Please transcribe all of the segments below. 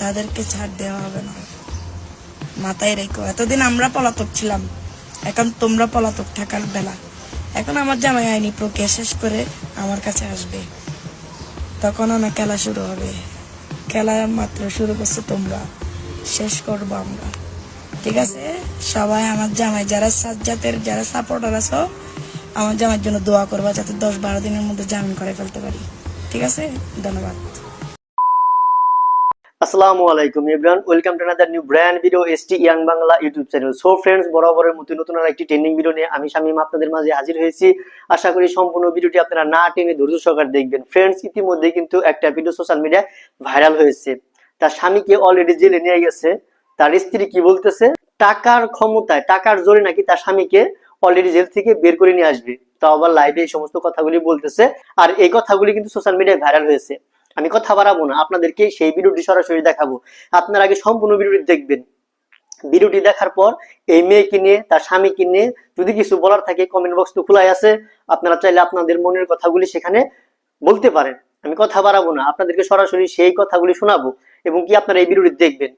তাদেরকে ছাড় দেওয়া হবে না। মাথায় রেখো। এতদিন আমরা পলাতক ছিলাম। এখন তোমরা পলাতক থাকার বেলা। এখন আমার জামাই আইনি প্রক্রিয়া শেষ করে আমার কাছে আসবে। তখন না খেলা শুরু হবে। খেলা মাত্র শুরু করছ তোমরা। শেষ করব আমরা। ঠিক আছে? সবাই আমার জামাই, যারা সাজ্জাতের যারা সাপোর্টার আছো, আমার জামাইয়ের জন্য দোয়া করবা যাতে দশ বারো দিনের মধ্যে জামিন করে ফেলতে পারি। ঠিক আছে? ধন্যবাদ। আসসালামু আলাইকুম Ibran welcome to another new brand video ST young Bangla YouTube channel so friends বরাবরের মতো নতুন আর একটি ট্রেন্ডিং ভিডিও নিয়ে আমি শামীম আপনাদের মাঝে হাজির হয়েছি। আশা করি সম্পূর্ণ ভিডিওটি আপনারা না টেনে ধৈর্য সহকারে দেখবেন। ফ্রেন্ডস ইতিমধ্যে কিন্তু একটা ভিডিও সোশ্যাল মিডিয়ায় ভাইরাল হয়েছে। তার স্বামীকে অলরেডি জেলে নিয়ে গেছে। তার স্ত্রী কি বলতেছে? টাকার ক্ষমতায়, টাকার জোরে নাকি তার স্বামীকে অলরেডি জেল থেকে বের করে নিয়ে আসবে? তাও আবার লাইভে এই সমস্ত কথাগুলি বলতেছে। আর এই কথাগুলি কিন্তু সোশ্যাল মিডিয়ায় ভাইরাল হয়েছে। আমি কথা বাড়াবো না, আপনাদেরকে সেই ভিডিওটি সরাসরি দেখাবো। আপনার আগে সম্পূর্ণ ভিডিওটি দেখবেন। ভিডিওটি দেখার পর এই মেয়েকে নিয়ে, তার স্বামীকে নিয়ে যদি কিছু বলার থাকে কমেন্ট বক্স তো খোলাই আছে, আপনারা চাইলে আপনাদের মনের কথাগুলি সেখানে বলতে পারেন। আমি কথা বাড়াবো না, আপনাদেরকে সরাসরি সেই কথাগুলি শোনাবো এবং কি আপনারা এই ভিডিওটি দেখবেন।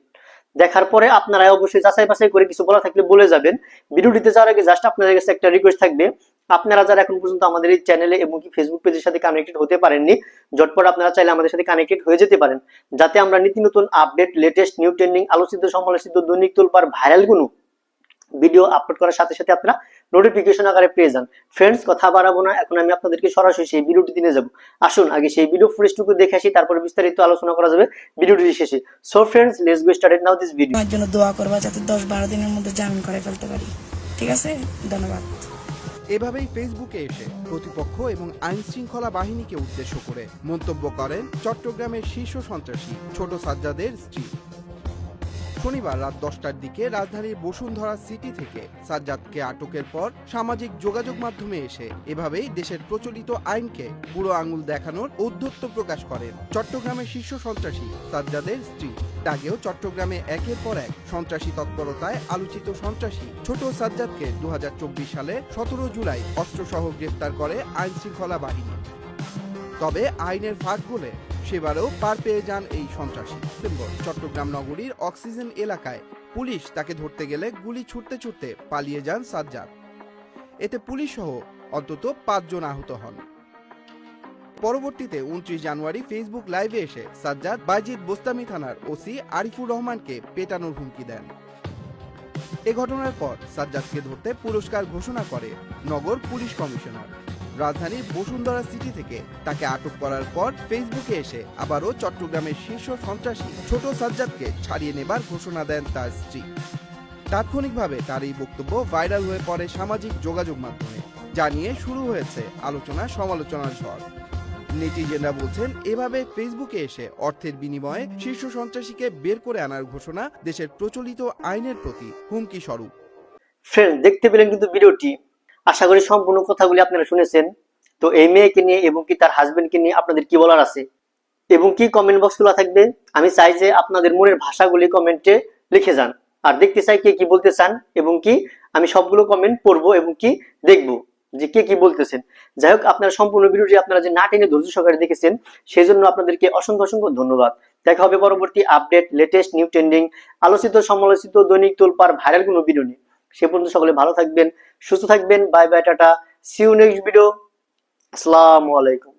দেখার পরে আপনারা অবশ্যই যাচাই বাছাই করে কিছু বলা থাকলে বলে যাবেন। ভিডিওটিতে যাওয়ার আগে জাস্ট আপনাদের কাছে একটা রিকোয়েস্ট থাকবে আপনারা যারা এখন পর্যন্ত আমাদের এই চ্যানেলে এবং কি ফেসবুক পেজের সাথে কানেক্টেড হতে পারেননি, ঝটপট আপনারা চাইলে আমাদের সাথে কানেক্টেড হয়ে যেতে পারেন। যাতে আমরা নীতি নতুন আপডেট লেটেস্ট নিউ ট্রেন্ডিং আলোচিত, সমালোচিত, দৈনিক তোলপার ভাইরালগুলো ভিডিও আপলোড করার সাথে সাথে আপনারা নোটিফিকেশন আকারে পেয়ে যান। ফ্রেন্ডস কথা বাড়াবো না, এখন আমি আপনাদেরকে সরাসরি সেই ভিডিওটি দিনে যাব। আসুন, আগে সেই ভিডিও ফুটেজটুকু দেখে আসি, তারপরে বিস্তারিত আলোচনা করা যাবে ভিডিওটি শেষে। So friends let's go started now this video আমার জন্য দোয়া করবা যাতে দশ বারো দিনের মধ্যে জামিন করে ফেলতে পারি। ঠিক আছে? ধন্যবাদ। এভাবেই ফেসবুকে এসে প্রতিপক্ষ এবং আইন শৃঙ্খলা বাহিনীকে উদ্দেশ্য করে মন্তব্য করেন চট্টগ্রামের শীর্ষ সন্ত্রাসী ছোট সাজ্জাদের স্ত্রী। শনিবার রাত দশটার দিকে রাজধানীর বসুন্ধরা সিটি থেকে সাজ্জাদকে আটকের পর সামাজিক যোগাযোগ মাধ্যমে এসে এভাবেই দেশের প্রচলিত আইনকে বুড়ো আঙুল দেখানোর ঔদ্ধত্য প্রকাশ করেন চট্টগ্রামের শীর্ষ সন্ত্রাসী সাজ্জাদের স্ত্রী। আগেও চট্টগ্রামে একের পর এক সন্ত্রাসী তৎপরতায় আলোচিত সন্ত্রাসী ছোট সাজ্জাদকে দু সালে সতেরো জুলাই অস্ত্রসহ গ্রেফতার করে আইন শৃঙ্খলা বাহিনী। তবে আইনের ফাঁক বলে সেবারও পার পেয়ে যান এই সন্ত্রাসী। সেপ্টেম্বর, চট্টগ্রাম নগরীর অক্সিজেন এলাকায় পুলিশ তাকে ধরতে গেলে গুলি ছুটতে ছুটতে পালিয়ে যান সাজ্জাদ। এতে পুলিশ সহ অন্তত পাঁচজন আহত হন। পরবর্তীতে উনত্রিশ জানুয়ারি ফেসবুক লাইভে এসে সাজ্জাদ, বাইজিদ, বোস্তামি থানার ওসি আরিফুর রহমানকে পেটানোর হুমকি দেন। এ ঘটনার পর সাজ্জাদকে ধরতে পুরস্কার ঘোষণা করে নগর পুলিশ কমিশনার। রাজধানীর বসুন্ধরা সিটি থেকে তাকে আটক করার পর ফেসবুকে এসে আবারও চট্টগ্রামের শীর্ষ সন্ত্রাসী ছোট সাজ্জাদকে ছাড়িয়ে নেবার ঘোষণা দেন তার স্ত্রী। তাৎক্ষণিকভাবে তার এই বক্তব্য ভাইরাল হয়ে পড়ে সামাজিক যোগাযোগ মাধ্যমে, যা নিয়ে শুরু হয়েছে আলোচনা সমালোচনার ঝড়। নেটিজেনরা বলছেন, এভাবে ফেসবুকে এসে অর্থের বিনিময়ে শীর্ষ সন্ত্রাসীকে বের করে আনার ঘোষণা দেশের প্রচলিত আইনের প্রতি হুমকি স্বরূপ। ফ্রেন্ড দেখতে পেলেন কিন্তু ভিডিওটি। আশা করি সম্পূর্ণ কথাগুলি আপনারা শুনেছেন। তো এই মেয়েকে নিয়ে এবং কি তার হাজবেন্ডকে নিয়ে আপনাদের কি বলার আছে? এবং কি কমেন্ট বক্স খোলা থাকবে? আমি চাই যে আপনাদের মনের ভাষাগুলি কমেন্টে লিখে যান। আর দেখতে চাই কে কি বলতে চান এবং কি আমি সবগুলো কমেন্ট পড়ব এবং কি দেখব। যে কে কি বলতেছেন। যাই হোক, আপনার সম্পূর্ণ ভিডিওটি আপনারা যে না টেনে ধৈর্য সহকারে দেখেছেন সেই জন্য আপনাদেরকে অসংখ্য অসংখ্য ধন্যবাদ। দেখা হবে পরবর্তী আপডেট লেটেস্ট নিউ ট্রেন্ডিং আলোচিত, সমালোচিত, দৈনিক তোলপার ভাইরাল কোনো ভিডিও নিয়ে। সে পর্যন্ত সকলে ভালো থাকবেন, সুস্থ থাকবেন। Bye bye tata. See you next video আসসালামু আলাইকুম